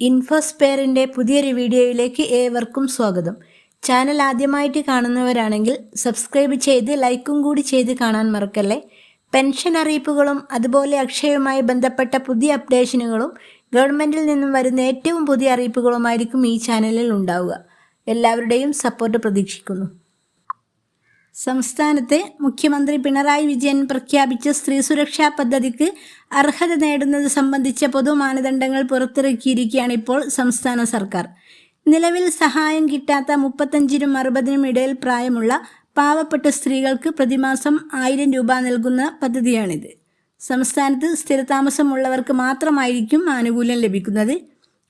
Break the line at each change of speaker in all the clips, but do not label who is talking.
ഇൻഫോസ്പെയറിന്റെ പുതിയൊരു വീഡിയോയിലേക്ക് ഏവർക്കും സ്വാഗതം. ചാനൽ ആദ്യമായിട്ട് കാണുന്നവരാണെങ്കിൽ സബ്സ്ക്രൈബ് ചെയ്ത് ലൈക്കും കൂടി ചെയ്ത് കാണാൻ മറക്കല്ലേ. പെൻഷൻ അറിയിപ്പുകളും അതുപോലെ അക്ഷയവുമായി ബന്ധപ്പെട്ട പുതിയ അപ്ഡേഷനുകളും ഗവൺമെന്റിൽ നിന്നും വരുന്ന ഏറ്റവും പുതിയ അറിയിപ്പുകളുമായിരിക്കും ഈ ചാനലിൽ ഉണ്ടാവുക. എല്ലാവരുടെയും സപ്പോർട്ട് പ്രതീക്ഷിക്കുന്നു. സംസ്ഥാനത്ത് മുഖ്യമന്ത്രി പിണറായി വിജയൻ പ്രഖ്യാപിച്ച സ്ത്രീ സുരക്ഷാ പദ്ധതിക്ക് അർഹത നേടുന്നത് സംബന്ധിച്ച പൊതു മാനദണ്ഡങ്ങൾ പുറത്തിറക്കിയിരിക്കുകയാണ് ഇപ്പോൾ സംസ്ഥാന സർക്കാർ. നിലവിൽ സഹായം കിട്ടാത്ത മുപ്പത്തഞ്ചിനും അറുപതിനും ഇടയിൽ പ്രായമുള്ള പാവപ്പെട്ട സ്ത്രീകൾക്ക് പ്രതിമാസം ആയിരം രൂപ നൽകുന്ന പദ്ധതിയാണിത്. സംസ്ഥാനത്ത് സ്ഥിരതാമസമുള്ളവർക്ക് മാത്രമായിരിക്കും ആനുകൂല്യം ലഭിക്കുന്നത്.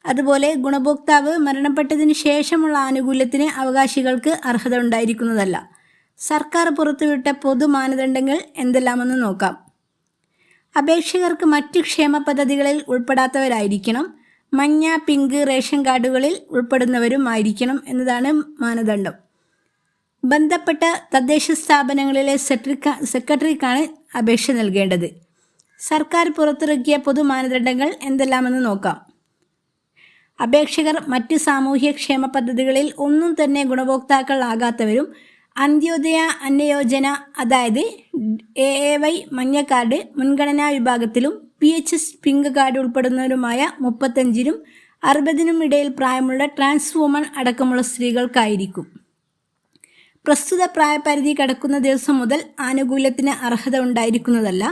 അതുപോലെ ഗുണഭോക്താവ് മരണപ്പെട്ടതിന് ശേഷമുള്ള ആനുകൂല്യത്തിന് അവകാശികൾക്ക് അർഹത ഉണ്ടായിരിക്കുന്നതല്ല. സർക്കാർ പുറത്തുവിട്ട പൊതു മാനദണ്ഡങ്ങൾ എന്തെല്ലാമെന്ന് നോക്കാം. അപേക്ഷകർക്ക് മറ്റ് ക്ഷേമ പദ്ധതികളിൽ ഉൾപ്പെടാത്തവരായിരിക്കണം. മഞ്ഞ പിങ്ക് റേഷൻ കാർഡുകളിൽ ഉൾപ്പെടുന്നവരും ആയിരിക്കണം എന്നതാണ് മാനദണ്ഡം. ബന്ധപ്പെട്ട തദ്ദേശ സ്ഥാപനങ്ങളിലെ സെക്രട്ടറിക്ക സെക്രട്ടറിക്കാണ് അപേക്ഷ നൽകേണ്ടത്. സർക്കാർ പുറത്തിറക്കിയ പൊതു മാനദണ്ഡങ്ങൾ എന്തെല്ലാമെന്ന് നോക്കാം. അപേക്ഷകർ മറ്റ് സാമൂഹ്യക്ഷേമ പദ്ധതികളിൽ ഒന്നും തന്നെ ഗുണഭോക്താക്കൾ ആകാത്തവരും അന്ത്യോദയ അന്നയോജന അതായത് എ എ വൈ മഞ്ഞ കാർഡ് മുൻഗണനാ വിഭാഗത്തിലും P H S pink card ഉൾപ്പെടുന്നവരുമായ മുപ്പത്തഞ്ചിനും അറുപതിനും ഇടയിൽ പ്രായമുള്ള ട്രാൻസ് വുമൺ അടക്കമുള്ള സ്ത്രീകൾക്കായിരിക്കും. പ്രസ്തുത പ്രായപരിധി കടക്കുന്ന ദിവസം മുതൽ ആനുകൂല്യത്തിന് അർഹത ഉണ്ടായിരിക്കുന്നതല്ല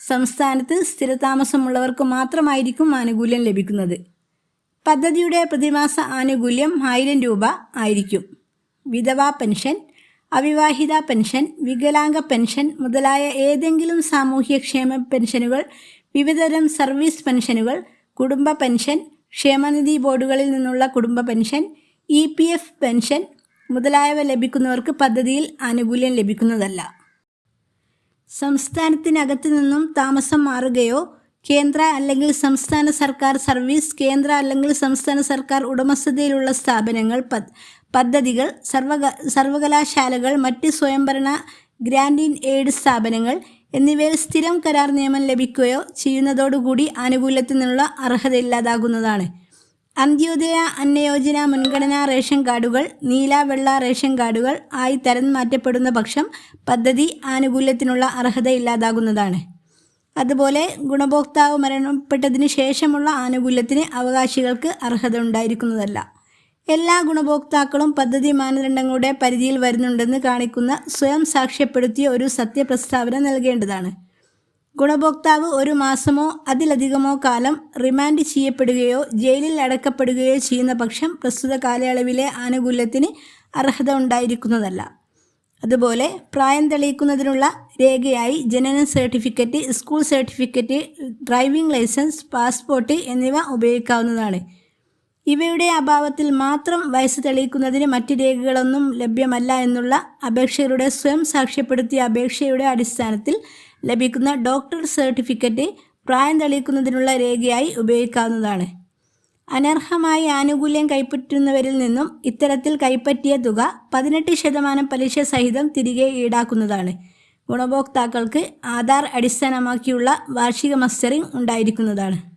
സംസ്ഥാനത്ത് സ്ഥിരതാമസമുള്ളവർക്ക് മാത്രമായിരിക്കും ആനുകൂല്യം ലഭിക്കുന്നത്. പദ്ധതിയുടെ പ്രതിമാസ ആനുകൂല്യം ആയിരം രൂപ ആയിരിക്കും. വിധവാ പെൻഷൻ അവിവാഹിത പെൻഷൻ വികലാംഗ പെൻഷൻ മുതലായ ഏതെങ്കിലും സാമൂഹ്യക്ഷേമ പെൻഷനുകൾ വിവിധതരം സർവീസ് പെൻഷനുകൾ കുടുംബ പെൻഷൻ ക്ഷേമനിധി ബോർഡുകളിൽ നിന്നുള്ള കുടുംബ pension E P F pension മുതലായവ ലഭിക്കുന്നവർക്ക് പദ്ധതിയിൽ ആനുകൂല്യം ലഭിക്കുന്നതല്ല. സംസ്ഥാനത്തിനകത്തു നിന്നും താമസം മാറുകയോ കേന്ദ്ര അല്ലെങ്കിൽ സംസ്ഥാന സർക്കാർ സർവീസ് കേന്ദ്ര അല്ലെങ്കിൽ സംസ്ഥാന സർക്കാർ ഉടമസ്ഥതയിലുള്ള സ്ഥാപനങ്ങൾ പദ്ധതികൾ സർവക സർവകലാശാലകൾ മറ്റ് സ്വയംഭരണ ഗ്രാൻഡിൻ എയ്ഡ് സ്ഥാപനങ്ങൾ എന്നിവയിൽ സ്ഥിരം കരാർ നിയമം ലഭിക്കുകയോ ചെയ്യുന്നതോടുകൂടി ആനുകൂല്യത്തിനുള്ള അർഹത ഇല്ലാതാകുന്നതാണ്. അന്ത്യോദയ അന്നയോജന മുൻഗണനാ റേഷൻ കാർഡുകൾ നീല വെള്ള റേഷൻ കാർഡുകൾ ആയി തരം മാറ്റപ്പെടുന്ന പക്ഷം പദ്ധതി ആനുകൂല്യത്തിനുള്ള അർഹത ഇല്ലാതാകുന്നതാണ്. അതുപോലെ ഗുണഭോക്താവ് മരണപ്പെട്ടതിന് ശേഷമുള്ള ആനുകൂല്യത്തിന് അവകാശികൾക്ക് അർഹത ഉണ്ടായിരിക്കുന്നതല്ല. എല്ലാ ഗുണഭോക്താക്കളും പദ്ധതി മാനദണ്ഡങ്ങളുടെ പരിധിയിൽ വരുന്നുണ്ടെന്ന് കാണിക്കുന്ന സ്വയം സാക്ഷ്യപ്പെടുത്തിയ ഒരു സത്യപ്രസ്താവന നൽകേണ്ടതാണ്. ഗുണഭോക്താവ് ഒരു മാസമോ അതിലധികമോ കാലം റിമാൻഡ് ചെയ്യപ്പെടുകയോ ജയിലിൽ അടക്കപ്പെടുകയോ ചെയ്യുന്ന പക്ഷം പ്രസ്തുത കാലയളവിലെ ആനുകൂല്യത്തിന് അർഹത ഉണ്ടായിരിക്കുന്നതല്ല. അതുപോലെ പ്രായം തെളിയിക്കുന്നതിനുള്ള രേഖയായി ജനന certificate school certificate driving licence passport എന്നിവ ഉപയോഗിക്കാവുന്നതാണ്. ഇവയുടെ അഭാവത്തിൽ മാത്രം വയസ്സ് തെളിയിക്കുന്നതിന് മറ്റ് രേഖകളൊന്നും ലഭ്യമല്ല എന്നുള്ള അപേക്ഷകരുടെ സ്വയം സാക്ഷ്യപ്പെടുത്തിയ അപേക്ഷയുടെ അടിസ്ഥാനത്തിൽ ലഭിക്കുന്ന ഡോക്ടർ സർട്ടിഫിക്കറ്റ് പ്രായം തെളിയിക്കുന്നതിനുള്ള രേഖയായി ഉപയോഗിക്കാവുന്നതാണ്. അനർഹമായി ആനുകൂല്യം കൈപ്പറ്റുന്നവരിൽ നിന്നും ഇത്തരത്തിൽ കൈപ്പറ്റിയ തുക പതിനെട്ട് ശതമാനം പലിശ സഹിതം തിരികെ ഈടാക്കുന്നതാണ്. ഗുണഭോക്താക്കൾക്ക് ആധാർ അടിസ്ഥാനമാക്കിയുള്ള വാർഷിക മസ്റ്ററിംഗ് ഉണ്ടായിരിക്കുന്നതാണ്.